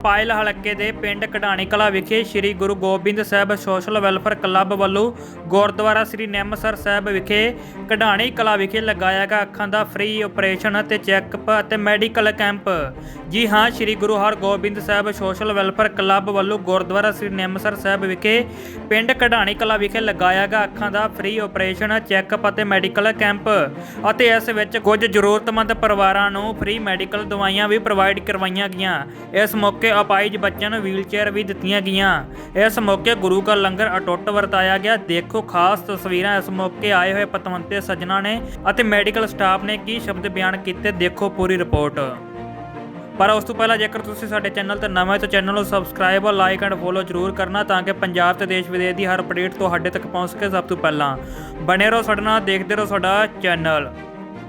ਪਾਇਲ ਹਲਕੇ ਦੇ ਪਿੰਡ ਕਢਾਣੀ ਕਲਾ ਵਿਖੇ Sri Guru Gobind Sahib social welfare club ਵੱਲੋਂ ਗੁਰਦੁਆਰਾ ਸ੍ਰੀ ਨਿੰਮਸਰ ਸਾਹਿਬ ਵਿਖੇ ਕਢਾਣੀ ਕਲਾ ਵਿਖੇ ਲਗਾਇਆ ਗਿਆ ਅੱਖਾਂ ਦਾ ਫ੍ਰੀ ਆਪਰੇਸ਼ਨ ਅਤੇ ਚੈੱਕਅਪ ਅਤੇ ਮੈਡੀਕਲ ਕੈਂਪ ਜੀ ਹਾਂ, Sri Guru Hargobind Sahib social welfare club ਵੱਲੋਂ ਗੁਰਦੁਆਰਾ ਸ੍ਰੀ ਨਿੰਮਸਰ ਸਾਹਿਬ ਵਿਖੇ ਪਿੰਡ ਕਢਾਣੀ ਕਲਾ ਵਿਖੇ ਲਗਾਇਆ ਗਿਆ ਅੱਖਾਂ ਦਾ ਫ੍ਰੀ ਆਪਰੇਸ਼ਨ ਚੈੱਕਅਪ ਅਤੇ ਮੈਡੀਕਲ ਕੈਂਪ ਅਤੇ ਇਸ ਵਿੱਚ ਕੁਝ ਜ਼ਰੂਰਤਮੰਦ ਪਰਿਵਾਰਾਂ ਨੂੰ ਫ੍ਰੀ ਮੈਡੀਕਲ ਦਵਾਈਆਂ ਵੀ ਪ੍ਰੋਵਾਈਡ ਕਰਵਾਈਆਂ ਗਈਆਂ। ਇਸ ਮੌਕੇ ਅਪਾਇਜ ਬੱਚਿਆਂ ਨੂੰ ਵੀਲਚੇਅਰ ਵੀ ਦਿੱਤੀਆਂ ਗਈਆਂ। ਇਸ ਮੌਕੇ ਗੁਰੂ ਕਾ ਲੰਗਰ ਅਟੁੱਟ ਵਰਤਾਇਆ ਗਿਆ। ਦੇਖੋ, ਖਾਸ ਤਸਵੀਰਾਂ ਇਸ ਮੌਕੇ ਆਏ ਹੋਏ ਪਤਵੰਤੇ, ਸੱਜਣਾ ਨੇ ਅਤੇ ਮੈਡੀਕਲ ਸਟਾਫ ਨੇ ਕੀ ਸ਼ਬਦ ਬਿਆਨ ਕੀਤੇ, ਦੇਖੋ ਪੂਰੀ ਰਿਪੋਰਟ। ਪਰ ਉਸ ਤੋਂ ਪਹਿਲਾਂ ਜੇਕਰ ਤੁਸੀਂ ਸਾਡੇ ਚੈਨਲ ਤੇ ਨਵੇਂ ਹੋ ਤਾਂ ਚੈਨਲ ਨੂੰ ਸਬਸਕ੍ਰਾਈਬ ਔਰ ਲਾਈਕ ਐਂਡ ਫੋਲੋ ਜ਼ਰੂਰ ਕਰਨਾ ਤਾਂ ਕਿ ਪੰਜਾਬ ਤੇ ਦੇਸ਼ ਵਿਦੇਸ਼ ਦੀ ਹਰ ਅਪਡੇਟ ਤੁਹਾਡੇ ਤੱਕ ਪਹੁੰਚ ਸਕੇ ਸਭ ਤੋਂ ਪਹਿਲਾਂ। ਬਣੇ ਰਹੋ ਸਾਡੇ ਨਾਲ, ਦੇਖਦੇ ਰਹੋ ਸਾਡਾ ਚੈਨਲ।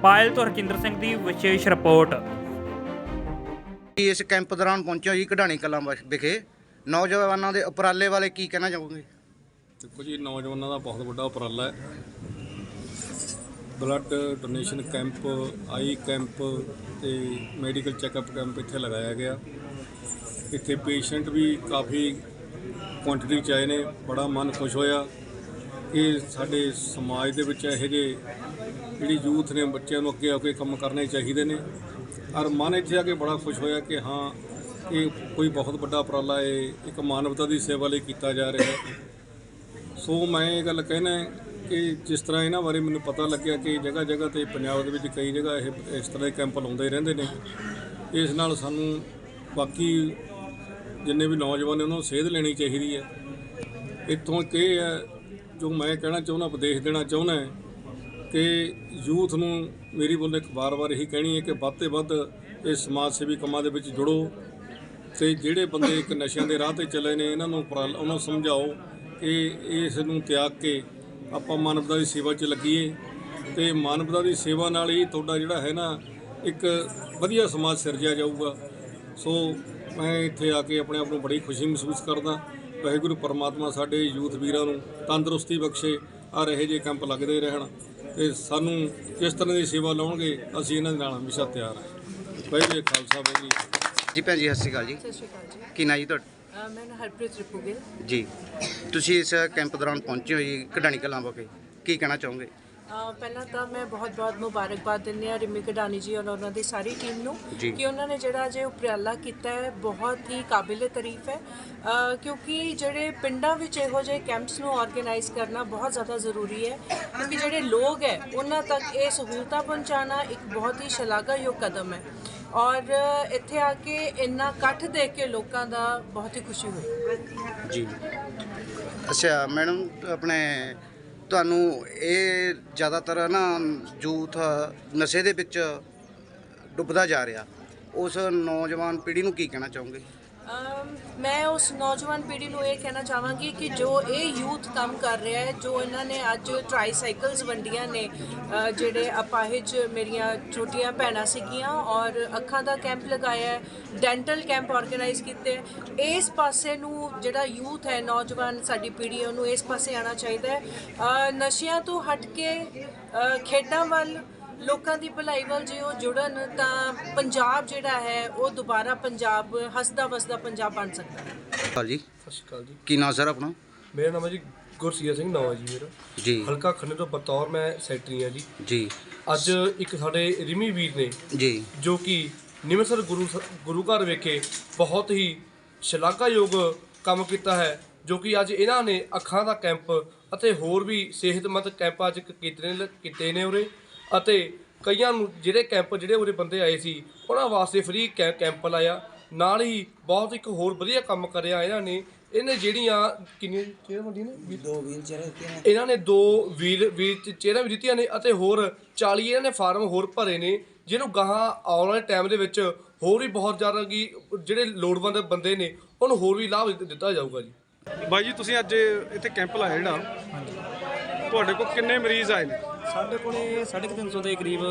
ਪਾਇਲ ਤੋਂ ਹਰਜਿੰਦਰ ਸਿੰਘ ਦੀ ਵਿਸ਼ੇਸ਼ ਰਿਪੋਰਟ। ਇਸ ਕੈਂਪ ਦੌਰਾਨ ਪਹੁੰਚਿਆ ਜੀ ਕਢਾਣੀ ਕਲਾਂ ਵਿਖ- ਵਿਖੇ। ਨੌਜਵਾਨਾਂ ਦੇ ਉਪਰਾਲੇ ਵਾਲੇ ਕੀ ਕਹਿਣਾ ਚਾਹੋਗੇ? ਦੇਖੋ ਜੀ, ਨੌਜਵਾਨਾਂ ਦਾ ਬਹੁਤ ਵੱਡਾ ਉਪਰਾਲਾ ਹੈ। Blood donation camp, eye camp ਤੇ ਮੈਡੀਕਲ ਚੈੱਕਅਪ ਕੈਂਪ ਇੱਥੇ ਲਗਾਇਆ ਗਿਆ। ਇੱਥੇ ਪੇਸ਼ੈਂਟ ਵੀ ਕਾਫੀ ਕੁਆਂਟੀਟੀ ਚ ਆਏ ਨੇ, ਬੜਾ ਮਨ ਖੁਸ਼ ਹੋਇਆ। ਕਿ ਸਾਡੇ ਸਮਾਜ ਦੇ ਵਿੱਚ ਇਹੋ ਜਿਹੇ ਜਿਹੜੀ ਯੂਥ ਨੇ, ਬੱਚਿਆਂ ਨੂੰ ਅੱਗੇ ਆ ਕੇ ਕੰਮ ਕਰਨੇ ਚਾਹੀਦੇ ਨੇ। ਔਰ ਮਨ ਇੱਥੇ ਆ ਕੇ ਬੜਾ ਖੁਸ਼ ਹੋਇਆ ਕਿ ਹਾਂ, ਇਹ ਕੋਈ ਬਹੁਤ ਵੱਡਾ ਉਪਰਾਲਾ ਹੈ, ਇੱਕ ਮਾਨਵਤਾ ਦੀ ਸੇਵਾ ਲਈ ਕੀਤਾ ਜਾ ਰਿਹਾ ਸੋ ਮੈਂ ਇਹ ਗੱਲ ਕਹਿਣਾ ਕਿ ਜਿਸ ਤਰ੍ਹਾਂ ਇਹਨਾਂ ਬਾਰੇ ਮੈਨੂੰ ਪਤਾ ਲੱਗਿਆ ਕਿ ਜਗ੍ਹਾ ਜਗ੍ਹਾ ਤੇ ਪੰਜਾਬ ਦੇ ਵਿੱਚ ਕਈ ਜਗ੍ਹਾ ਇਹ, ਇਸ ਤਰ੍ਹਾਂ ਦੇ ਕੈਂਪ ਲਾਉਂਦੇ ਰਹਿੰਦੇ ਨੇ। ਇਸ ਨਾਲ ਸਾਨੂੰ ਬਾਕੀ ਜਿੰਨੇ ਵੀ ਨੌਜਵਾਨ ਨੇ ਉਹਨਾਂ ਨੂੰ ਸੇਧ ਲੈਣੀ ਚਾਹੀਦੀ ਹੈ। ਇੱਥੋਂ ਕਿ ਇਹ ਹੈ, ਜੋ ਮੈਂ ਕਹਿਣਾ ਚਾਹੁੰਦਾ, ਉਪਦੇਸ਼ ਦੇਣਾ ਚਾਹੁੰਦਾ ਕਿ ਯੂਥ ਨੂੰ ਮੇਰੀ ਬੋਲੇ ਇੱਕ ਵਾਰ-ਵਾਰ ਇਹੀ ਕਹਿਣੀ ਹੈ ਕਿ ਵੱਧ ਤੋਂ ਵੱਧ ਇਹ ਸਮਾਜ ਸੇਵੀ ਕੰਮਾਂ ਦੇ ਵਿੱਚ ਜੁੜੋ ਤੇ ਜਿਹੜੇ ਬੰਦੇ ਇੱਕ ਨਸ਼ਿਆਂ ਦੇ ਰਾਹ ਤੇ ਚੱਲੇ ਨੇ, ਇਹਨਾਂ ਨੂੰ ਉਪਰਾਲ- ਉਹਨਾਂ ਨੂੰ ਸਮਝਾਓ ਕਿ ਇਸ ਨੂੰ ਤਿਆਗ ਕੇ ਆਪਾਂ ਮਾਨਵਤਾ ਦੀ ਸੇਵਾ 'ਚ ਲੱਗੀਏ ਤੇ ਮਾਨਵਤਾ ਦੀ ਸੇਵਾ ਨਾਲ ਹੀ ਤੁਹਾਡਾ ਜਿਹੜਾ ਹੈ ਨਾ ਇੱਕ ਵਧੀਆ ਸਮਾਜ ਸਿਰਜਿਆ ਜਾਊਗਾ। ਸੋ ਮੈਂ ਇੱਥੇ ਆ ਕੇ ਆਪਣੇ ਆਪ ਨੂੰ ਬੜੀ ਖੁਸ਼ੀ ਮਹਿਸੂਸ ਕਰਦਾ। ਵਾਹਿਗੁਰੂ, ਪਰਮਾਤਮਾ ਸਾਡੇ ਯੂਥ ਵੀਰਾਂ ਨੂੰ ਤੰਦਰੁਸਤੀ ਬਖਸ਼ੇ ਆ ਰਹੇ ਜੇ ਕੈਂਪ ਲੱਗਦੇ ਰਹਿਣ। ਤੇ ਸਾਨੂੰ ਕਿਸ ਤਰ੍ਹਾਂ ਦੀ ਸੇਵਾ ਲਾਉਣਗੇ ਅਸੀਂ ਇਹਨਾਂ ਦੇ ਨਾਲ ਹਮੇਸ਼ਾ ਤਿਆਰ ਹਾਂ। ਵਾਹਿਗੁਰੂ ਖਾਲਸਾ ਵਾਹਿਗੁਰੂ ਜੀ। ਭੈਣ ਜੀ ਸਤਿ ਸ਼੍ਰੀ ਅਕਾਲ ਜੀ। ਸਤਿ ਸ਼੍ਰੀ ਅਕਾਲ ਜੀ। ਕੀ ਨਾਂ ਜੀ ਤੁਹਾਡਾ? ਅ, ਮੈਂ ਨਾ ਹਰਪ੍ਰੀਤ ਰਿਪੂਗਿਲ। ਜੀ। ਤੁਸੀਂ ਇਸ ਕੈਂਪ ਦੌਰਾਨ ਪਹੁੰਚੇ ਹੋ ਜੀ ਕਢਾਣੀ ਕਲਾਂ ਵਿਖੇ। ਕੀ ਕਹਿਣਾ ਚਾਹੋਗੇ? ਪਹਿਲਾਂ ਤਾਂ ਮੈਂ ਬਹੁਤ-ਬਹੁਤ ਮੁਬਾਰਕਬਾਦ ਦਿੰਦੀ ਹਾਂ ਰਿਮੀ ਕਢਾਨੀ ਜੀ ਔਰ ਉਹਨਾਂ ਦੀ ਸਾਰੀ ਟੀਮ ਨੂੰ ਜੀ। ਕਿ ਉਹਨਾਂ ਨੇ ਜਿਹੜਾ ਜੇ ਉਪਰਾਲਾ ਕੀਤਾ ਹੈ ਬਹੁਤ ਹੀ ਕਾਬਿਲੇ ਤਾਰੀਫ ਹੈ। ਅ, ਕਿਉਂਕਿ ਜਿਹੜੇ ਪਿੰਡਾਂ ਵਿੱਚ ਇਹੋ ਜਿਹੇ ਕੈਂਪਸ ਨੂੰ ਆਰਗੇਨਾਈਜ਼ ਕਰਨਾ ਬਹੁਤ ਜ਼ਿਆਦਾ ਜ਼ਰੂਰੀ ਹੈ ਕਿਉਂਕਿ ਜਿਹੜੇ ਲੋਕ ਹੈ ਉਹਨਾਂ ਤੱਕ ਇਹ ਸਹੂਲਤਾਂ ਪਹੁੰਚਾਉਣਾ ਇੱਕ ਬਹੁਤ ਹੀ ਸ਼ਲਾਘਾਯੋਗ ਕਦਮ ਹੈ। ਔਰ ਇੱਥੇ ਆ ਕੇ ਇੰਨਾ ਇਕੱਠ ਦੇਖ ਕੇ ਲੋਕਾਂ ਦਾ ਬਹੁਤ ਹੀ ਖੁਸ਼ੀ ਹੋਈ। ਜੀ। ਅੱਛਾ ਮੈਡਮ ਆਪਣੇ ਤੁਹਾਨੂੰ ਇਹ ਜ਼ਿਆਦਾਤਰ ਨਾ ਯੂਥ ਨਸ਼ੇ ਦੇ ਵਿੱਚ ਡੁੱਬਦਾ ਜਾ ਰਿਹਾ। ਉਸ ਨੌਜਵਾਨ ਪੀੜ੍ਹੀ ਨੂੰ ਕੀ ਕਹਿਣਾ ਚਾਹੋਗੇ? ਮੈਂ ਉਸ ਨੌਜਵਾਨ ਪੀੜ੍ਹੀ ਨੂੰ ਇਹ ਕਹਿਣਾ ਚਾਹਾਂਗੀ ਕਿ ਜੋ ਇਹ ਯੂਥ ਕੰਮ ਕਰ ਰਿਹਾ ਹੈ ਜੋ ਇਹਨਾਂ ਨੇ ਅੱਜ ਟ੍ਰਾਈਸਾਈਕਲਸ ਵੰਡੀਆਂ ਨੇ ਅ, ਜਿਹੜੇ ਅਪਾਹਿਜ ਮੇਰੀਆਂ ਛੋਟੀਆਂ ਭੈਣਾਂ ਸੀਗੀਆਂ ਔਰ ਅੱਖਾਂ ਦਾ ਕੈਂਪ ਲਗਾਇਆ ਡੈਂਟਲ ਕੈਂਪ ਆਰਗੇਨਾਈਜ਼ ਕੀਤੇ ਇਸ ਪਾਸੇ ਨੂੰ ਜਿਹੜਾ ਯੂਥ ਹੈ ਨੌਜਵਾਨ ਸਾਡੀ ਪੀੜ੍ਹੀ ਉਹਨੂੰ ਇਸ ਪਾਸੇ ਆਉਣਾ ਚਾਹੀਦਾ ਹੈ। ਨਸ਼ਿਆਂ ਤੋਂ ਹਟ ਕੇ ਖੇਡਾਂ ਵੱਲ ਲੋਕਾਂ ਦੀ ਭਲਾਈ ਵੱਲ ਜੇ ਉਹ ਜੁੜਨ ਤਾਂ ਪੰਜਾਬ ਜਿਹੜਾ ਹੈ ਉਹ ਦੁਬਾਰਾ ਪੰਜਾਬ ਹੱਸਦਾ ਵਸਦਾ ਪੰਜਾਬ ਬਣ ਸਕਦਾ ਹੈ। ਹਾਂ ਜੀ। ਸਤਿ ਸ਼੍ਰੀ ਅਕਾਲ ਜੀ। ਕੀ ਨਾਂ ਸਰ ਆਪਣਾ? ਮੇਰਾ ਨਾਮ ਹੈ ਜੀ ਗੁਰਸੀਰ ਸਿੰਘ ਨਾਮ ਹੈ ਜੀ ਮੇਰਾ। ਜੀ। ਹਲਕਾ ਖੰਨੇ ਤੋਂ ਬਤੌਰ ਮੈਂ ਸੈਕਟਰੀ ਹਾਂ ਜੀ। ਜੀ। ਅੱਜ ਇੱਕ ਸਾਡੇ ਰਿਮੀ ਵੀਰ ਨੇ ਜੀ। ਜੋ ਕਿ ਨਿਮਸਰ ਗੁਰੂ ਗੁਰੂ ਘਰ ਵਿਖੇ ਬਹੁਤ ਹੀ ਸ਼ਲਾਘਾਯੋਗ ਕੰਮ ਕੀਤਾ ਹੈ ਜੋ ਕਿ ਅੱਜ ਇਹਨਾਂ ਨੇ ਅੱਖਾਂ ਦਾ ਕੈਂਪ ਅਤੇ ਹੋਰ ਵੀ ਸਿਹਤਮੰਦ ਕੈਂਪ ਅੱਜ ਕੀਤੇ ਨੇ ਕੀਤੇ ਨੇ ਉਰੇ। ਅਤੇ ਕਈਆਂ ਨੂੰ ਜਿਹੜੇ ਕੈਂਪ ਜਿਹੜੇ ਉਰੇ ਬੰਦੇ ਆਏ ਸੀ ਉਹਨਾਂ ਵਾਸਤੇ ਫ੍ਰੀ ਕੈਂਪ ਲਾਇਆ। ਨਾਲ ਹੀ ਬਹੁਤ ਇੱਕ ਹੋਰ ਵਧੀਆ ਕੰਮ ਕਰਿਆ ਇਹਨਾਂ ਨੇ। ਇਹਨੇ ਜਿਹੜੀਆਂ ਕਿੰਨੀਆਂ ਚੇਅਰ ਹੁੰਦੀਆਂ ਨੇ? ਦੋ ਵੀਲ ਚੇਅਰ ਇਹਨਾਂ ਨੇ ਦੋ ਵੀਲ ਵੀਲ ਚੇਅਰਾਂ ਵੀ ਦਿੱਤੀਆਂ ਨੇ ਅਤੇ ਹੋਰ 40 ਇਹਨਾਂ ਨੇ ਫਾਰਮ ਹੋਰ ਭਰੇ ਨੇ ਜਿਹਨੂੰ ਗਾਹਾਂ ਆਉਣ ਵਾਲੇ ਟਾਈਮ ਦੇ ਵਿੱਚ ਹੋਰ ਵੀ ਬਹੁਤ ਜ਼ਿਆਦਾ ਕੀ ਜਿਹੜੇ ਲੋੜਵੰਦ ਬੰਦੇ ਨੇ ਉਹਨੂੰ ਹੋਰ ਵੀ ਲਾਭ ਦਿੱਤਾ ਜਾਊਗਾ ਜੀ। ਬਾਈ ਜੀ ਤੁਸੀਂ ਅੱਜ ਇੱਥੇ ਕੈਂਪ ਲਾਇਆ ਜਿਹੜਾ। ਤੁਹਾਡੇ ਕੋਲ ਕਿੰਨੇ ਮਰੀਜ਼ ਆਏ ਨੇ? ਸਾਡੇ ਕੋਲੇ 350 ਦੇ ਕਰੀਬ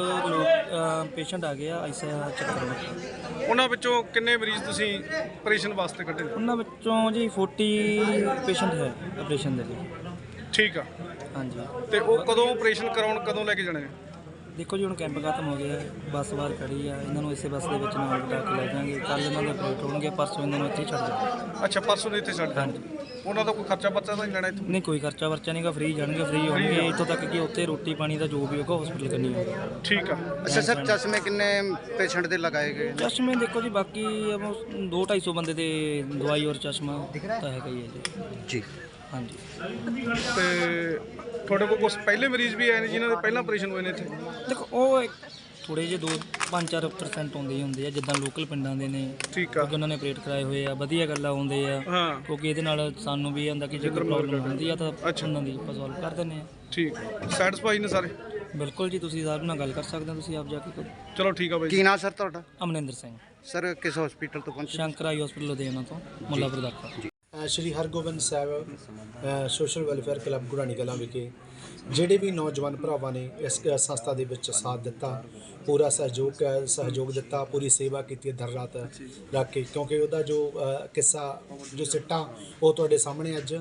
ਪੇਸ਼ੈਂਟ ਆ ਗਏ ਆ ਆਈਸਾ ਚੱਕਰ ਵਿੱਚ। ਉਹਨਾਂ ਵਿੱਚੋਂ ਕਿੰਨੇ ਮਰੀਜ਼ ਤੁਸੀਂ ਆਪਰੇਸ਼ਨ ਵਾਸਤੇ ਕੱਢੇ? ਉਹਨਾਂ ਵਿੱਚੋਂ ਜੀ 40 ਪੇਸ਼ੈਂਟ ਹੈ ਆਪਰੇਸ਼ਨ ਦੇ ਲਈ। ਠੀਕ ਆ। ਹਾਂਜੀ। ਤੇ ਉਹ ਕਦੋਂ ਆਪਰੇਸ਼ਨ ਕਰਾਉਣ ਕਦੋਂ ਲੈ ਕੇ ਜਾਣੇ? ਦੇਖੋ ਜੀ ਹੁਣ ਕੈਂਪ ਖਤਮ ਹੋ ਗਿਆ ਬੱਸ ਬਾਹਰ ਖੜੀ ਆ ਇਹਨਾਂ ਨੂੰ ਇਸੇ ਬੱਸ ਦੇ ਵਿੱਚ ਨਾਲ ਬਿਠਾ ਕੇ ਲੈ ਜਾਾਂਗੇ ਕੱਲ ਇਹਨਾਂ ਦੇ ਆਪਰੇਟ ਹੋਣਗੇ ਪਰਸੋਂ ਇਹਨਾਂ ਨੂੰ ਇੱਥੇ ਛੱਡ ਜਾਵਾਂਗੇ। ਅੱਛਾ ਪਰਸੋਂ ਇੱਥੇ ਛੱਡ ਹਾਂਜੀ। ਉਹਨਾਂ ਦਾ ਕੋਈ ਖਰਚਾ ਬੱਚਾ ਤਾਂ ਨਹੀਂ ਲੈਣਾ ਇੱਥੋਂ? ਨਹੀਂ ਕੋਈ ਖਰਚਾ ਵਰਚਾ ਨਹੀਂਗਾ ਫ੍ਰੀ ਜਾਣਗੇ ਫ੍ਰੀ ਹੋਣਗੇ। ਇੱਥੋਂ ਤੱਕ ਕਿ ਉੱਥੇ ਰੋਟੀ ਪਾਣੀ ਦਾ ਜੋ ਵੀ ਹੋਗਾ ਹਸਪੀਟਲ ਕਰਨੀ ਹੋਊਗਾ ਠੀਕ ਆ। ਅੱਛਾ ਸਰ ਚਸ਼ਮੇ ਕਿੰਨੇ ਪੇਸ਼ੈਂਟ ਦੇ ਲਗਾਏ ਗਏ ਨੇ? ਚਸ਼ਮੇ ਦੇਖੋ ਜੀ ਬਾਕੀ 2 250 ਬੰਦੇ ਦੇ ਦਵਾਈ ਔਰ ਚਸ਼ਮਾ ਤਾਂ ਹੈਗਾ ਹੀ ਹੈ ਜੀ। ਜੀ। ਹਾਂਜੀ। ਤੇ ਤੁਹਾਡੇ ਕੋਲ ਕੁਝ ਪਹਿਲੇ ਮਰੀਜ਼ ਵੀ ਆਏ ਨੇ ਜਿਨ੍ਹਾਂ ਦੇ ਪਹਿਲਾਂ ਆਪਰੇਸ਼ਨ ਹੋਏ ਨੇ ਇੱਥੇ? ਦੇਖੋ ਉਹ ਥੋੜੇ ਜਿਹੇ 2 5-4% ਹੁੰਦੇ ਹੀ ਹੁੰਦੇ ਆ ਜਿੱਦਾਂ ਲੋਕਲ ਪਿੰਡਾਂ ਦੇ ਨੇ। ਠੀਕ ਆ। ਕਿਉਂਕਿ ਉਹਨਾਂ ਨੇ ਆਪਰੇਟ ਕਰਾਏ ਹੋਏ ਆ ਵਧੀਆ ਗੱਲਾਂ ਆਉਂਦੇ ਆ। ਹਾਂ। ਕਿਉਂਕਿ ਇਹਦੇ ਨਾਲ ਸਾਨੂੰ ਵੀ ਆਂਦਾ ਕਿ ਜੇ ਕੋਈ ਪ੍ਰੋਬਲਮ ਹੁੰਦੀ ਆ ਤਾਂ ਅੱਛਾ। ਉਹਨਾਂ ਦੀ ਆਪਾਂ ਸੋਲਵ ਕਰ ਦਿੰਦੇ ਆ। ਠੀਕ। ਸੈਟੀਸਫਾਈ ਨੇ ਸਾਰੇ? ਬਿਲਕੁਲ ਜੀ ਤੁਸੀਂ ਸਾਹਿਬ ਨਾਲ ਗੱਲ ਕਰ ਸਕਦੇ ਹੋ ਤੁਸੀਂ ਆਪ ਜਾ ਕੇ ਖੁਦ ਚਲੋ ਠੀਕ ਆ ਬਾਈ ਕੀ ਨਾਂ ਸਰ ਤੁਹਾਡਾ? ਅਮਰਿੰਦਰ ਸਿੰਘ। ਸਰ ਕਿਸ ਹਸਪੀਟਲ ਤੋਂ ਪਹੁੰਚੇ? ਸ਼ੰਕਰ ਆਈ ਹਸਪੀਟਲ ਲੁਧਿਆਣਾ ਤੋਂ ਮੁੱਲਾਪੁਰ ਦਾਖਲ। ਅ, ਸ਼੍ਰੀ ਹਰਗੋਬਿੰਦ ਸਾਹਿਬ ਅ, social welfare club Gurani Kalan ਵਿਖੇ। ਜਿਹੜੇ ਵੀ ਨੌਜਵਾਨ ਭਰਾਵਾਂ ਨੇ ਇਸ ਸੰਸਥਾ ਦੇ ਵਿੱਚ ਸਾਥ ਦਿੱਤਾ ਪੂਰਾ ਸਹਿਯੋਗ ਸਹਿਯੋਗ ਦਿੱਤਾ ਪੂਰੀ ਸੇਵਾ ਕੀਤੀ ਦਰ ਰਾਤ ਰੱਖ ਕੇ ਕਿਉਂਕਿ ਉਹਦਾ ਜੋ ਕਿੱਸਾ ਜੋ ਸਿੱਟਾ ਉਹ ਤੁਹਾਡੇ ਸਾਹਮਣੇ ਅੱਜ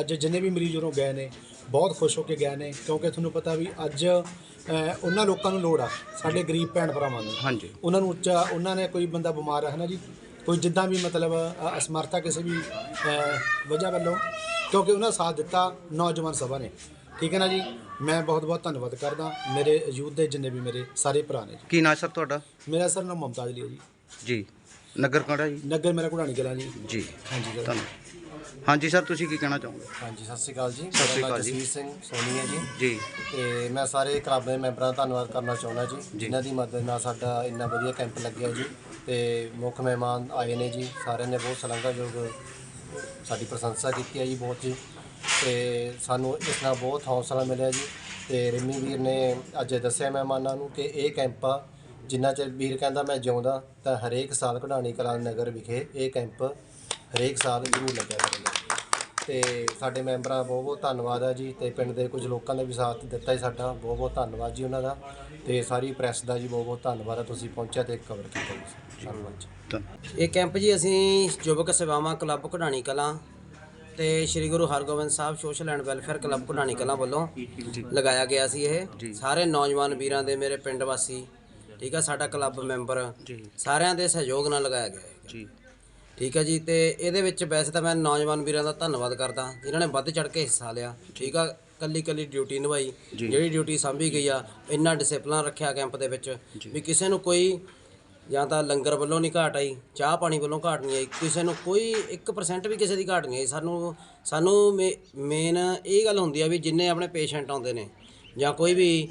ਅੱਜ ਜਿੰਨੇ ਵੀ ਮਰੀਜ਼ ਉਰੋਂ ਗਏ ਨੇ ਬਹੁਤ ਖੁਸ਼ ਹੋ ਕੇ ਗਏ ਨੇ ਕਿਉਂਕਿ ਤੁਹਾਨੂੰ ਪਤਾ ਵੀ ਅੱਜ ਉਹਨਾਂ ਲੋਕਾਂ ਨੂੰ ਲੋੜ ਆ ਸਾਡੇ ਗਰੀਬ ਭੈਣ ਭਰਾਵਾਂ ਨੂੰ। ਹਾਂਜੀ। ਉਹਨਾਂ ਨੂੰ ਉੱਚਾ ਉਹਨਾਂ ਨੇ ਕੋਈ ਬੰਦਾ ਬਿਮਾਰ ਹੈ ਨਾ ਜੀ ਕੋਈ ਜਿੱਦਾਂ ਵੀ ਮਤਲਬ ਅਸਮਰਥਾ ਕਿਸੇ ਵੀ ਵਜ੍ਹਾ ਵੱਲੋਂ ਕਿਉਂਕਿ ਉਹਨਾਂ ਸਾਥ ਦਿੱਤਾ ਨੌਜਵਾਨ ਸਭਾ ਨੇ। ਠੀਕ ਹੈ ਨਾ ਜੀ? ਮੈਂ ਬਹੁਤ ਬਹੁਤ ਧੰਨਵਾਦ ਕਰਦਾ। ਮੇਰੇ ਯੂਥ ਦੇ ਜਿੰਨੇ ਵੀ ਮੇਰੇ ਸਾਰੇ ਭਰਾ ਨੇ ਜੀ। ਕੀ ਨਾਂ ਸਰ ਤੁਹਾਡਾ? ਮੇਰਾ ਸਰ ਨਾਮ ਮੁਮਤਾਜ ਹੈ ਜੀ। ਜੀ। ਨਗਰ ਕਿਹੜਾ ਜੀ? ਨਗਰ ਮੇਰਾ ਘੁੜਾਣੀ ਕਲਾਂ ਜੀ। ਜੀ। ਹਾਂਜੀ ਸਰ। ਧੰਨਵਾਦ ਹਾਂਜੀ ਸਰ ਤੁਸੀਂ ਕੀ ਕਹਿਣਾ ਚਾਹੋਗੇ? ਹਾਂਜੀ ਸਤਿ ਸ਼੍ਰੀ ਅਕਾਲ ਜੀ। ਸਤਿ ਸ਼੍ਰੀ ਅਕਾਲ ਜੀ। ਸਿੰਘ ਸੋਨੀ ਹੈ ਜੀ। ਜੀ। ਤੇ ਮੈਂ ਸਾਰੇ ਕਲੱਬ ਦੇ ਮੈਂਬਰਾਂ ਦਾ ਧੰਨਵਾਦ ਕਰਨਾ ਚਾਹੁੰਦਾ ਜੀ। ਜਿਨ੍ਹਾਂ ਦੀ ਮਦਦ ਨਾਲ ਸਾਡਾ ਇੰਨਾ ਵਧੀਆ ਕੈਂਪ ਲੱਗਿਆ ਜੀ। ਤੇ ਮੁੱਖ ਮਹਿਮਾਨ ਆਏ ਨੇ ਜੀ। ਸਾਰਿਆਂ ਨੇ ਬਹੁਤ ਸ਼ਲਾਘਾਯੋਗ ਸਾਡੀ ਪ੍ਰਸ਼ੰਸਾ ਕੀਤੀ ਹੈ ਜੀ ਬਹੁਤ ਜੀ। ਤੇ ਸਾਨੂੰ ਇਸ ਨਾਲ ਬਹੁਤ ਹੌਸਲਾ ਮਿਲਿਆ ਜੀ। ਤੇ ਰਿਮੀ ਵੀਰ ਨੇ ਅੱਜ ਦੱਸਿਆ ਮਹਿਮਾਨਾਂ ਨੂੰ ਕਿ ਇਹ ਕੈਂਪ ਆ, ਜਿੰਨਾ ਚਿਰ ਵੀਰ ਕਹਿੰਦਾ ਮੈਂ ਜਿਉਂਦਾ, ਤਾਂ ਹਰੇਕ ਸਾਲ ਕਢਾਣੀ ਕਲਾਂ ਨਗਰ ਵਿਖੇ ਇਹ ਕੈਂਪ ਹਰੇਕ ਸਾਲ ਜ਼ਰੂਰ ਲੱਗਿਆ ਕਰੇਗਾ। ਤੇ ਸਾਡੇ ਮੈਂਬਰਾਂ ਦਾ ਬਹੁਤ ਬਹੁਤ ਧੰਨਵਾਦ ਹੈ ਜੀ, ਤੇ ਪਿੰਡ ਦੇ ਕੁਝ ਲੋਕਾਂ ਨੇ ਵੀ ਸਾਥ ਦਿੱਤਾ ਜੀ ਸਾਡਾ ਬਹੁਤ ਬਹੁਤ ਧੰਨਵਾਦ ਜੀ ਉਹਨਾਂ ਦਾ। ਤੇ ਸਾਰੀ ਪ੍ਰੈਸ ਦਾ ਜੀ ਬਹੁਤ ਬਹੁਤ ਧੰਨਵਾਦ ਹੈ ਤੁਸੀਂ ਪਹੁੰਚਿਆ ਤੇ ਕਵਰ ਕੀਤਾ ਜੀ। ਧੰਨਵਾਦ ਜੀ। ਇਹ ਕੈਂਪ ਜੀ ਅਸੀਂ ਯੁਵਕ ਸੇਵਾਵਾਂ ਕਲੱਬ ਘੁਡਾਣੀ ਕਲਾਂ ਤੇ Sri Guru Hargobind Sahib social and welfare club Ghudani Kalan ਵੱਲੋਂ ਲਗਾਇਆ ਗਿਆ ਸੀ ਇਹ। ਸਾਰੇ ਨੌਜਵਾਨ ਵੀਰਾਂ ਦੇ ਮੇਰੇ ਪਿੰਡ ਵਾਸੀ ਠੀਕ ਆ ਸਾਡਾ ਕਲੱਬ ਮੈਂਬਰ ਸਾਰਿਆਂ ਦੇ ਸਹਿਯੋਗ ਨਾਲ ਲਗਾਇਆ ਗਿਆ ਜੀ। ਠੀਕ ਹੈ ਜੀ ਤੇ ਇਹਦੇ ਵਿੱਚ ਵੈਸੇ ਤਾਂ ਮੈਂ ਨੌਜਵਾਨ ਵੀਰਾਂ ਦਾ ਧੰਨਵਾਦ ਕਰਦਾ ਜਿਨ੍ਹਾਂ ਨੇ ਵੱਧ ਚੜ ਕੇ ਹਿੱਸਾ ਲਿਆ ਠੀਕ ਆ ਕੱਲੀ ਕੱਲੀ ਡਿਊਟੀ ਨਿਭਾਈ ਜਿਹੜੀ ਡਿਊਟੀ ਸੰਭੀ ਗਈ ਆ ਇੰਨਾ ਡਿਸਪਲਿਨ ਰੱਖਿਆ ਕੈਂਪ ਦੇ ਵਿੱਚ ਵੀ ਕਿਸੇ ਨੂੰ ਕੋਈ ਜਾਂ ਤਾਂ ਲੰਗਰ ਵੱਲੋਂ ਨਹੀਂ ਘਾਟ ਆਈ ਚਾਹ ਪਾਣੀ ਵੱਲੋਂ ਘਾਟ ਨਹੀਂ ਆਈ ਕਿਸੇ ਨੂੰ ਕੋਈ 1% ਵੀ ਕਿਸੇ ਦੀ ਘਾਟ ਨਹੀਂ ਆਈ। ਸਾਨੂੰ ਸਾਨੂੰ ਮੇਨ ਇਹ ਗੱਲ ਹੁੰਦੀ ਆ ਵੀ ਜਿੰਨੇ ਆਪਣੇ ਪੇਸ਼ੈਂਟ ਆਉਂਦੇ ਨੇ ਜਾਂ ਕੋਈ ਵੀ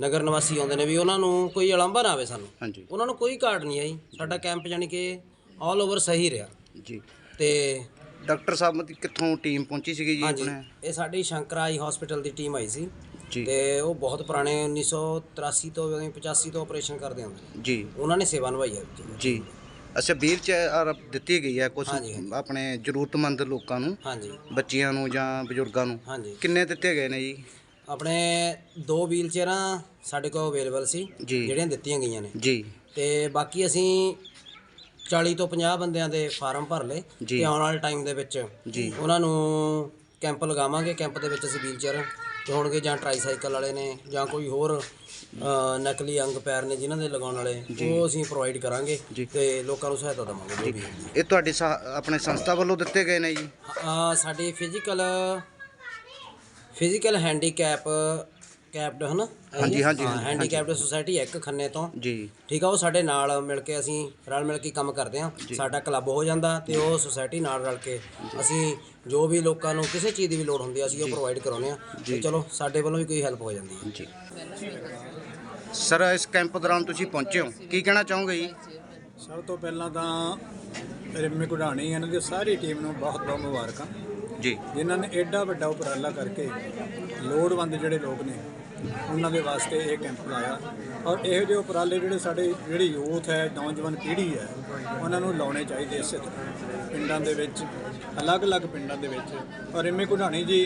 ਨਗਰ ਨਿਵਾਸੀ ਆਉਂਦੇ ਨੇ ਵੀ ਉਹਨਾਂ ਨੂੰ ਕੋਈ ਅਲੰਭਾ ਨਾ ਆਵੇ ਸਾਨੂੰ। ਹਾਂਜੀ। ਉਹਨਾਂ ਨੂੰ ਕੋਈ ਘਾਟ ਨਹੀਂ ਆਈ। ਸਾਡਾ ਕੈਂਪ ਜਾਨੀ ਕਿ ਆਲ ਓਵਰ ਸਹੀ ਰਿਹਾ। ਜੀ। ਤੇ ਡਾਕਟਰ ਸਾਹਿਬ ਦੀ ਕਿੱਥੋਂ ਟੀਮ ਪਹੁੰਚੀ ਸੀਗੀ ਜੀ ਹਾਂਜੀ। ਆਪਣੇ? ਇਹ ਸਾਡੀ ਸ਼ੰਕਰਾਈ ਹਸਪੀਟਲ ਦੀ ਟੀਮ ਆਈ ਸੀ। ਜੀ। ਤੇ ਉਹ ਬਹੁਤ ਪੁਰਾਣੇ 1983 ਤੋਂ 85 ਤੋਂ ਆਪਰੇਸ਼ਨ ਕਰਦੇ ਹੁੰਦੇ ਨੇ। ਜੀ। ਉਹਨਾਂ ਨੇ ਸੇਵਾ ਨਿਭਾਈ ਹੈ ਜੀ। ਜੀ। ਅੱਛਾ ਵੀਲ ਚੇਅਰ ਦਿੱਤੀ ਗਈ ਹੈ ਕੁਝ ਹਾਂਜੀ, ਹਾਂਜੀ। ਆਪਣੇ ਜ਼ਰੂਰਤਮੰਦ ਲੋਕਾਂ ਨੂੰ? ਹਾਂਜੀ। ਬੱਚਿਆਂ ਨੂੰ ਜਾਂ ਬਜ਼ੁਰਗਾਂ ਨੂੰ? ਹਾਂਜੀ। ਕਿੰਨੇ ਦਿੱਤੇ ਗਏ ਨੇ ਜੀ? ਆਪਣੇ ਦੋ ਵੀਲ ਚੇਅਰਾਂ ਸਾਡੇ ਕੋਲ ਅਵੇਲੇਬਲ ਸੀ। ਜੀ। ਜਿਹੜੀਆਂ ਦਿੱਤੀਆਂ ਗਈਆਂ ਨੇ। ਜੀ। ਤੇ ਬਾਕੀ ਅਸੀਂ 40 ਤੋਂ 50 ਬੰਦਿਆਂ ਦੇ ਫਾਰਮ ਭਰ ਲਏ। ਤੇ ਆਉਣ ਵਾਲੇ ਟਾਈਮ ਦੇ ਵਿੱਚ ਜੀ। ਉਹਨਾਂ ਨੂੰ ਕੈਂਪ ਲਗਾਵਾਂਗੇ ਕੈਂਪ ਦੇ ਵਿੱਚ ਅਸੀਂ ਵੀਲ ਚੇਅਰ ਤੇ ਹੋਣਗੇ ਜਾਂ ਟਰਾਈਸਾਈਕਲ ਵਾਲੇ ਨੇ ਜਾਂ ਕੋਈ ਹੋਰ ਨਕਲੀ ਅੰਗ ਪੈਰ ਨੇ ਜਿਨ੍ਹਾਂ ਦੇ ਲਗਾਉਣ ਵਾਲੇ ਉਹ ਅਸੀਂ ਪ੍ਰੋਵਾਈਡ ਕਰਾਂਗੇ ਤੇ ਲੋਕਾਂ ਨੂੰ ਸਹਾਇਤਾ ਦੇਵਾਂਗੇ ਜੋ। ਇਹ ਤੁਹਾਡੀ ਆਪਣੇ ਸੰਸਥਾ ਵੱਲੋਂ ਦਿੱਤੇ ਗਏ ਨੇ ਜੀ ਸਾਡੀ ਫਿਜ਼ੀਕਲ ਫਿਜ਼ੀਕਲ ਹੈਂਡੀਕੈਪ ਕੈਪਡ ਹਨਾ? ਹਾਂਜੀ, ਹਾਂਜੀ, ਹਾਂਜੀ, ਹੈਂਡੀਕੈਪਡ ਸੁਸਾਇਟੀ ਇੱਕ ਖੰਨੇ ਤੋਂ। ਜੀ। ਠੀਕ ਆ ਉਹ ਸਾਡੇ ਨਾਲ ਮਿਲ ਕੇ ਅਸੀਂ ਰਲ ਮਿਲ ਕੇ ਕੰਮ ਕਰਦੇ ਹਾਂ। ਸਾਡਾ ਕਲੱਬ ਹੋ ਜਾਂਦਾ ਤੇ ਉਹ ਸੁਸਾਇਟੀ ਨਾਲ ਰਲ ਕੇ ਅਸੀਂ ਜੋ ਵੀ ਲੋਕਾਂ ਨੂੰ ਕਿਸੇ ਚੀਜ਼ ਦੀ ਵੀ ਲੋੜ ਹੁੰਦੀ ਆ ਅਸੀਂ ਉਹ ਪ੍ਰੋਵਾਈਡ ਕਰਾਉਂਦੇ ਆ ਤੇ ਚਲੋ ਸਾਡੇ ਵੱਲੋਂ ਵੀ ਕੋਈ ਹੈਲਪ ਹੋ ਜਾਂਦੀ ਹੈ। ਜੀ। ਸਰ ਇਸ ਕੈਂਪ ਦੌਰਾਨ ਤੁਸੀਂ ਪਹੁੰਚੇ ਹੋ। ਕੀ ਕਹਿਣਾ ਚਾਹੋਗੇ ਜੀ? ਸਭ ਤੋਂ ਪਹਿਲਾਂ ਤਾਂ ਰਿੰਮੀ ਕੁਢਾਣੀ ਇਹਨਾਂ ਦੀ ਸਾਰੀ ਟੀਮ ਨੂੰ ਬਹੁਤ ਬਹੁਤ ਮੁਬਾਰਕਾਂ। ਜੀ। ਜਿਨ੍ਹਾਂ ਨੇ ਐਡਾ ਵੱਡਾ ਉਪਰਾਲਾ ਕਰਕੇ ਲੋੜਵੰਦ ਜਿਹੜੇ ਲੋਕ ਨੇ, ਉਹਨਾਂ ਦੇ ਵਾਸਤੇ ਇਹ ਕੈਂਪ ਲਾਇਆ ਔਰ ਇਹੋ ਜਿਹੇ ਉਪਰਾਲੇ ਜਿਹੜੇ ਸਾਡੇ, ਜਿਹੜੀ ਯੂਥ ਹੈ, ਨੌਜਵਾਨ ਪੀੜ੍ਹੀ ਹੈ, ਉਹਨਾਂ ਨੂੰ ਲਾਉਣੇ ਚਾਹੀਦੇ ਇਸੇ ਤਰ੍ਹਾਂ। ਪਿੰਡਾਂ ਦੇ ਵਿੱਚ, ਅਲੱਗ-ਅਲੱਗ ਪਿੰਡਾਂ ਦੇ ਵਿੱਚ। ਔਰ ਰਿੰਮੀ ਕੁਢਾਣੀ ਜੀ,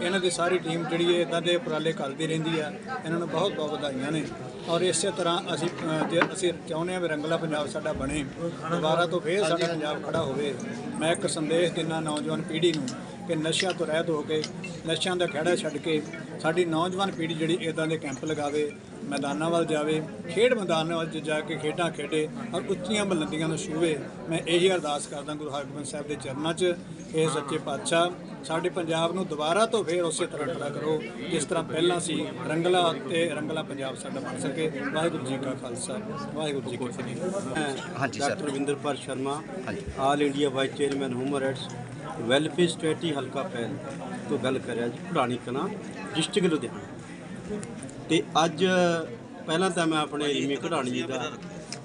ਇਹਨਾਂ ਦੀ ਸਾਰੀ ਟੀਮ ਜਿਹੜੀ ਹੈ ਇਦਾਂ ਦੇ ਉਪਰਾਲੇ ਕਰਦੀ ਰਹਿੰਦੀ ਆ ਇਹਨਾਂ ਨੂੰ ਬਹੁਤ ਬਹੁਤ ਵਧਾਈਆਂ ਨੇ। ਔਰ ਇਸੇ ਤਰ੍ਹਾਂ ਅਸੀਂ ਜੇ ਅਸੀਂ ਚਾਹੁੰਦੇ ਹਾਂ ਵੀ ਰੰਗਲਾ ਪੰਜਾਬ ਸਾਡਾ ਬਣੇ, ਦੁਬਾਰਾ ਤੋਂ ਫੇਰ ਸਾਡਾ ਪੰਜਾਬ ਖੜਾ ਹੋਵੇ, ਮੈਂ ਇੱਕ ਸੰਦੇਸ਼ ਦਿੰਦਾ ਨੌਜਵਾਨ ਪੀੜ੍ਹੀ ਨੂੰ ਕਿ ਨਸ਼ਿਆਂ ਤੋਂ ਰਹਿਤ ਹੋ ਕੇ ਨਸ਼ਿਆਂ ਦਾ ਖਹਿੜਾ ਛੱਡ ਕੇ ਸਾਡੀ ਨੌਜਵਾਨ ਪੀੜ੍ਹੀ ਜਿਹੜੀ ਇਦਾਂ ਦੇ ਕੈਂਪ ਲਗਾਵੇ ਮੈਦਾਨਾਂ ਵੱਲ ਜਾਵੇ ਖੇਡ ਮੈਦਾਨਾਂ ਵੱਲ ਜਾ ਕੇ ਖੇਡਾਂ ਖੇਡੇ ਔਰ ਉੱਚੀਆਂ ਬੁਲੰਦੀਆਂ ਨੂੰ ਛੂਵੇ ਮੈਂ ਇਹੀ ਅਰਦਾਸ ਕਰਦਾ ਗੁਰੂ ਹਰਗੋਬਿੰਦ ਸਾਹਿਬ ਦੇ ਚਰਨਾਂ 'ਚ ਕਿ ਇਹ ਸੱਚੇ ਪਾਤਸ਼ਾਹ ਸਾਡੇ ਪੰਜਾਬ ਨੂੰ ਦੁਬਾਰਾ ਤੋਂ ਫੇਰ ਉਸੇ ਤਰ੍ਹਾਂ ਖੜਾ ਕਰੋ ਜਿਸ ਤਰ੍ਹਾਂ ਪਹਿਲਾਂ ਸੀ ਰੰਗਲਾ ਤੇ ਰੰਗਲਾ ਪੰਜਾਬ ਸਾਡਾ ਬਣ ਸਕੇ। ਵਾਹਿਗੁਰੂ ਜੀ ਕਾ ਖਾਲਸਾ ਵਾਹਿਗੁਰੂ ਜੀ ਕੀ ਫਤਿਹ। ਹਾਂਜੀ ਸਰ। ਡਾਕਟਰ ਰਵਿੰਦਰਪਾਲ ਸ਼ਰਮਾ ਹਾਂਜੀ। All India vice chairman human rights welfare ਸਟੇਟੀ ਹਲਕਾ ਪਹਿਲ ਤੋਂ ਗੱਲ ਕਰ ਰਿਹਾ ਜੀ ਪੁਰਾਣੀ ਕਲਾਂ ਡਿਸਟ੍ਰਿਕਟ ਲੁਧਿਆਣਾ ਤੇ ਅੱਜ ਪਹਿਲਾਂ ਤਾਂ ਮੈਂ ਆਪਣੇ ਰੀਮੀ ਕਢਾਣੀ ਜੀ ਦਾ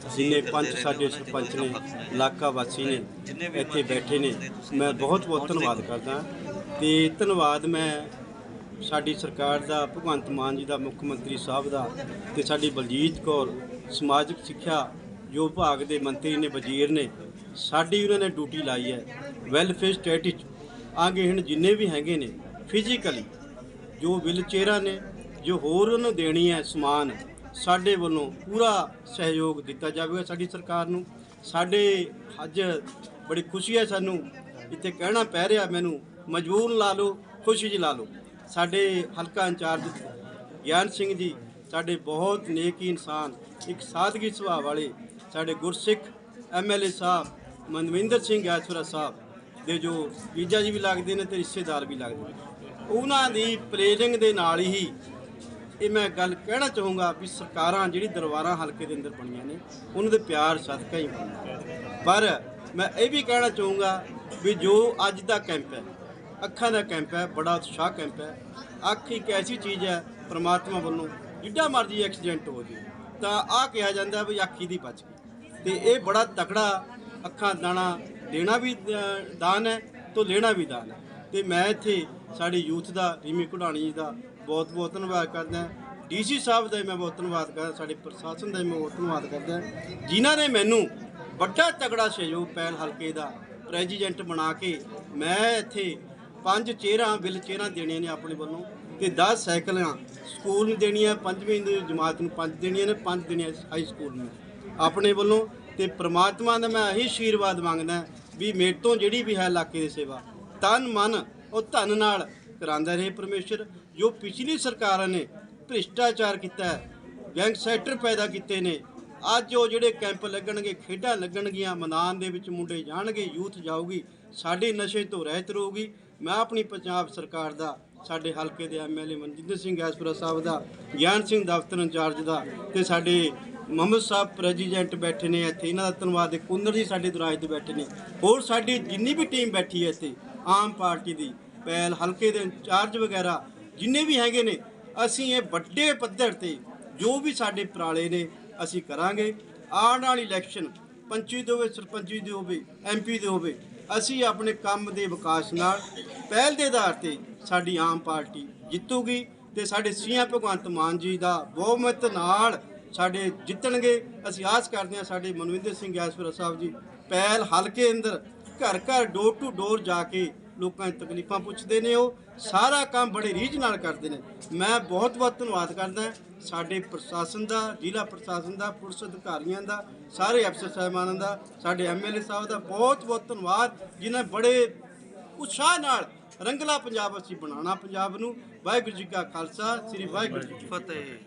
ਜਿੰਨੇ ਪੰਜ ਸਾਡੇ ਸਰਪੰਚ ਨੇ ਇਲਾਕਾ ਵਾਸੀ ਨੇ ਇੱਥੇ ਬੈਠੇ ਨੇ ਮੈਂ ਬਹੁਤ ਬਹੁਤ ਧੰਨਵਾਦ ਕਰਦਾ ਤੇ ਧੰਨਵਾਦ ਮੈਂ ਸਾਡੀ ਸਰਕਾਰ ਦਾ ਭਗਵੰਤ ਮਾਨ ਜੀ ਦਾ ਮੁੱਖ ਮੰਤਰੀ ਸਾਹਿਬ ਦਾ ਤੇ ਸਾਡੀ ਬਲਜੀਤ ਕੌਰ ਸਮਾਜਿਕ ਸਿੱਖਿਆ ਜੋ ਵਿਭਾਗ ਦੇ ਮੰਤਰੀ ਨੇ ਵਜ਼ੀਰ ਨੇ ਸਾਡੀ ਉਹਨਾਂ ਨੇ ਡਿਊਟੀ ਲਾਈ ਹੈ ਵੈਲਫੇਅਰ ਸਟੇਟ ਵਿੱਚ ਆਗੇ ਹੁਣ ਜਿੰਨੇ ਵੀ ਹੈਗੇ ਨੇ ਫਿਜ਼ੀਕਲੀ ਜੋ ਵਿਲ ਚਿਹਰਾ ਨੇ, ਜੋ ਹੋਰ ਉਹਨੂੰ ਦੇਣੀ ਹੈ ਸਮਾਨ, ਸਾਡੇ ਵੱਲੋਂ ਪੂਰਾ ਸਹਿਯੋਗ ਦਿੱਤਾ ਜਾਵੇਗਾ ਸਾਡੀ ਸਰਕਾਰ ਨੂੰ। ਸਾਡੇ ਅੱਜ ਬੜੀ ਖੁਸ਼ੀ ਹੈ ਸਾਨੂੰ, ਇੱਥੇ ਕਹਿਣਾ ਪੈ ਰਿਹਾ ਮੈਨੂੰ, ਮਜਬੂਰ ਲਾ ਲਓ, ਖੁਸ਼ੀ 'ਚ ਲਾ ਲਓ। ਸਾਡੇ ਹਲਕਾ ਇੰਚਾਰਜ ਗਿਆਨ ਸਿੰਘ ਜੀ, ਸਾਡੇ ਬਹੁਤ ਨੇਕ ਇਨਸਾਨ, ਇੱਕ ਸਾਦਗੀ ਸੁਭਾਅ ਵਾਲੇ ਸਾਡੇ ਗੁਰਸਿੱਖ ਐਮਐਲਏ ਸਾਹਿਬ ਮਨਵਿੰਦਰ ਸਿੰਘ ਐਸਵਰਾ ਸਾਹਿਬ ਦੇ ਜੋ ਜੀਜਾ ਜੀ ਵੀ ਲੱਗਦੇ ਨੇ ਤੇ ਰਿਸ਼ਤੇਦਾਰ ਵੀ ਲੱਗਦੇ ਨੇ। ਉਹਨਾਂ ਦੀ ਪ੍ਰੇਰਿੰਗ ਦੇ ਨਾਲ ਹੀ ਇਹ ਮੈਂ ਗੱਲ ਕਹਿਣਾ ਚਾਹੂੰਗਾ ਵੀ ਸਰਕਾਰਾਂ ਜਿਹੜੀ ਦਰਬਾਰਾਂ ਹਲਕੇ ਦੇ ਅੰਦਰ ਬਣੀਆਂ ਨੇ, ਉਹਨਾਂ ਦੇ ਪਿਆਰ, ਸਦਕਾ ਹੀ ਬਣੀਆਂ ਪਰ ਮੈਂ ਇਹ ਵੀ ਕਹਿਣਾ ਚਾਹੂੰਗਾ ਵੀ ਜੋ ਅੱਜ ਦਾ ਕੈਂਪ ਹੈ, ਅੱਖਾਂ ਦਾ ਕੈਂਪ ਹੈ, ਬੜਾ ਉਤਸ਼ਾਹ ਕੈਂਪ ਹੈ, ਅੱਖ ਇੱਕ ਐਸੀ ਚੀਜ਼ ਹੈ ਪ੍ਰਮਾਤਮਾ ਵੱਲੋਂ ਜਿੱਡਾ ਮਰਜ਼ੀ ਐਕਸੀਡੈਂਟ ਹੋ ਜੇ ਤਾਂ ਆ ਕਿਹਾ ਜਾਂਦਾ ਵੀ ਅੱਖੀ ਦੀ ਬਚ ਗਈ। ਤੇ ਇਹ ਬੜਾ ਤਕੜਾ ਅੱਖਾਂ ਦਾਣਾ ਦੇਣਾ ਵੀ ਦਾਨ ਹੈ ਤੋਂ ਲੈਣਾ ਵੀ ਦਾਨ ਹੈ। ਤੇ ਮੈਂ ਇੱਥੇ ਸਾਡੇ ਯੂਥ ਦਾ, ਰੀਮੀ ਕੁਢਾਣੀ ਜੀ ਦਾ ਬਹੁਤ ਬਹੁਤ ਧੰਨਵਾਦ ਕਰਦਾ ਡੀਸੀ ਸਾਹਿਬ ਦਾ ਵੀ ਮੈਂ ਬਹੁਤ ਧੰਨਵਾਦ ਕਰਦਾ, ਸਾਡੇ ਪ੍ਰਸ਼ਾਸਨ ਦਾ ਵੀ ਮੈਂ ਬਹੁਤ ਧੰਨਵਾਦ ਕਰਦਾ ਜਿਨ੍ਹਾਂ ਨੇ ਮੈਨੂੰ ਵੱਡਾ ਤਗੜਾ ਸਹਿਯੋਗ ਪੈਲ ਹਲਕੇ ਦਾ ਪ੍ਰੈਜ਼ੀਡੈਂਟ ਬਣਾ ਕੇ ਮੈਂ ਇੱਥੇ ਪੰਜ ਚੇਅਰਾਂ, ਬਿੱਲ ਚੇਅਰਾਂ ਦੇਣੀਆਂ ਨੇ ਆਪਣੇ ਵੱਲੋਂ ਤੇ 10 ਸਾਈਕਲਾਂ ਸਕੂਲ ਨੂੰ ਦੇਣੀਆਂ, ਪੰਜਵੀਂ ਦੀ ਜਮਾਤ ਨੂੰ ਪੰਜ ਦੇਣੀਆਂ ਨੇ, ਪੰਜ ਦੇਣੀਆਂ ਹਾਈ ਸਕੂਲ ਨੂੰ। ਆਪਣੇ ਵੱਲੋਂ ਤੇ ਪ੍ਰਮਾਤਮਾ ਦਾ ਮੈਂ ਇਹੀ ਆਸ਼ੀਰਵਾਦ ਮੰਗਦਾ ਵੀ ਮੇਰੇ ਤੋਂ ਜਿਹੜੀ ਵੀ ਹੈ ਇਲਾਕੇ ਦੀ ਸੇਵਾ, ਤਨ ਮਨ ਉਹ ਧਨ ਨਾਲ ਕਰਾਂਦਾ ਰਹੇ ਪਰਮੇਸ਼ਰ। ਜੋ ਪਿਛਲੀ ਸਰਕਾਰਾਂ ਨੇ ਭ੍ਰਿਸ਼ਟਾਚਾਰ ਕੀਤਾ ਹੈ, ਗੈਂਗ ਸੈਕਟਰ ਪੈਦਾ ਕੀਤੇ ਨੇ, ਅੱਜ ਉਹ ਜਿਹੜੇ ਕੈਂਪ ਲੱਗਣਗੇ, ਖੇਡਾਂ ਲੱਗਣਗੀਆਂ, ਮੈਦਾਨ ਦੇ ਵਿੱਚ ਮੁੰਡੇ ਜਾਣਗੇ, ਯੂਥ ਜਾਊਗੀ, ਸਾਡੇ ਨਸ਼ੇ ਤੋਂ ਰਹਿਤ ਰਹੂਗੀ। ਮੈਂ ਆਪਣੀ ਪੰਜਾਬ ਸਰਕਾਰ ਦਾ, ਸਾਡੇ ਹਲਕੇ ਦੇ ਐਮਐਲਏ ਮਨਜਿੰਦਰ ਸਿੰਘ ਐਸਪੁਰਾ ਸਾਹਿਬ ਦਾ, ਗਿਆਨ ਸਿੰਘ ਦਫ਼ਤਰ ਇੰਚਾਰਜ ਦਾ ਤੇ ਸਾਡੇ ਮੁਹੰਮਦ ਸਾਹਿਬ ਪ੍ਰੈਜ਼ੀਡੈਂਟ ਬੈਠੇ ਨੇ ਇੱਥੇ। ਇਹਨਾਂ ਦਾ ਧੰਨਵਾਦ ਹੈ। ਕੁੰਦਰ ਜੀ ਸਾਡੇ ਦੁਰਾਜ ਤੇ ਬੈਠੇ ਨੇ। ਹੋਰ ਸਾਡੀ ਜਿੰਨੀ ਵੀ ਟੀਮ ਬੈਠੀ ਹੈ ਇੱਥੇ, ਆਮ ਪਾਰਟੀ ਦੀ ਪਹਿਲ ਹਲਕੇ ਦੇ ਇੰਚਾਰਜ ਵਗੈਰਾ, ਜਿੰਨੇ ਵੀ ਹੈਗੇ ਨੇ, ਅਸੀਂ ਇਹ ਵੱਡੇ ਪੱਧਰ ਤੇ ਜੋ ਵੀ ਸਾਡੇ ਪਰਾਲੇ ਨੇ, ਅਸੀਂ ਕਰਾਂਗੇ। ਆਉਣ ਵਾਲੀ ਇਲੈਕਸ਼ਨ, ਪੰਚੀ ਦੇ ਹੋਵੇ, ਸਰਪੰਚੀ ਦੇ ਹੋਵੇ ਐਮਪੀ ਦੇ ਹੋਵੇ, ਅਸੀਂ ਆਪਣੇ ਕੰਮ ਦੇ ਵਿਕਾਸ ਨਾਲ, ਪਹਿਲ ਦੇ ਆਧਾਰ ਤੇ ਸਾਡੀ ਆਮ ਪਾਰਟੀ ਜਿੱਤੂਗੀ ਤੇ ਸਾਡੇ ਸੀਐਮ ਭਗਵੰਤ ਮਾਨ ਜੀ ਦਾ ਬਹੁਮਤ ਨਾਲ ਸਾਡੇ ਜਿੱਤਣਗੇ, ਅਸੀਂ ਆਸ ਕਰਦੇ ਹਾਂ ਸਾਡੇ ਮਨਵਿੰਦਰ ਸਿੰਘ ਐਸਪੁਰਾ ਸਾਹਿਬ ਜੀ ਪਹਿਲ ਹਲਕੇ ਅੰਦਰ ਘਰ ਘਰ ਡੋਰ ਟੂ ਡੋਰ ਜਾ ਕੇ ਲੋਕਾਂ ਦੀ ਤਕਲੀਫਾਂ ਪੁੱਛਦੇ ਨੇ ਉਹ, ਸਾਰਾ ਕੰਮ ਬੜੇ ਰੀਝ ਨਾਲ ਕਰਦੇ ਨੇ। ਮੈਂ ਬਹੁਤ ਬਹੁਤ ਧੰਨਵਾਦ ਕਰਦਾ ਸਾਡੇ ਪ੍ਰਸ਼ਾਸਨ ਦਾ, ਜ਼ਿਲ੍ਹਾ ਪ੍ਰਸ਼ਾਸਨ ਦਾ, ਪੁਲਿਸ ਅਧਿਕਾਰੀਆਂ ਦਾ, ਸਾਰੇ ਅਫਸਰ ਸਾਹਿਬਾਨਾਂ ਦਾ, ਸਾਡੇ ਐਮਐਲਏ ਸਾਹਿਬ ਦਾ ਬਹੁਤ ਬਹੁਤ ਧੰਨਵਾਦ, ਜਿਨ੍ਹਾਂ ਬੜੇ ਉਤਸ਼ਾਹ ਨਾਲ ਰੰਗਲਾ ਪੰਜਾਬ ਅਸੀਂ ਬਣਾਉਣਾ ਪੰਜਾਬ ਨੂੰ। ਵਾਹਿਗੁਰੂ ਜੀ ਕਾ ਖਾਲਸਾ, ਸ੍ਰੀ ਵਾਹਿਗੁਰੂ ਜੀ ਕੀ ਫਤਿਹ।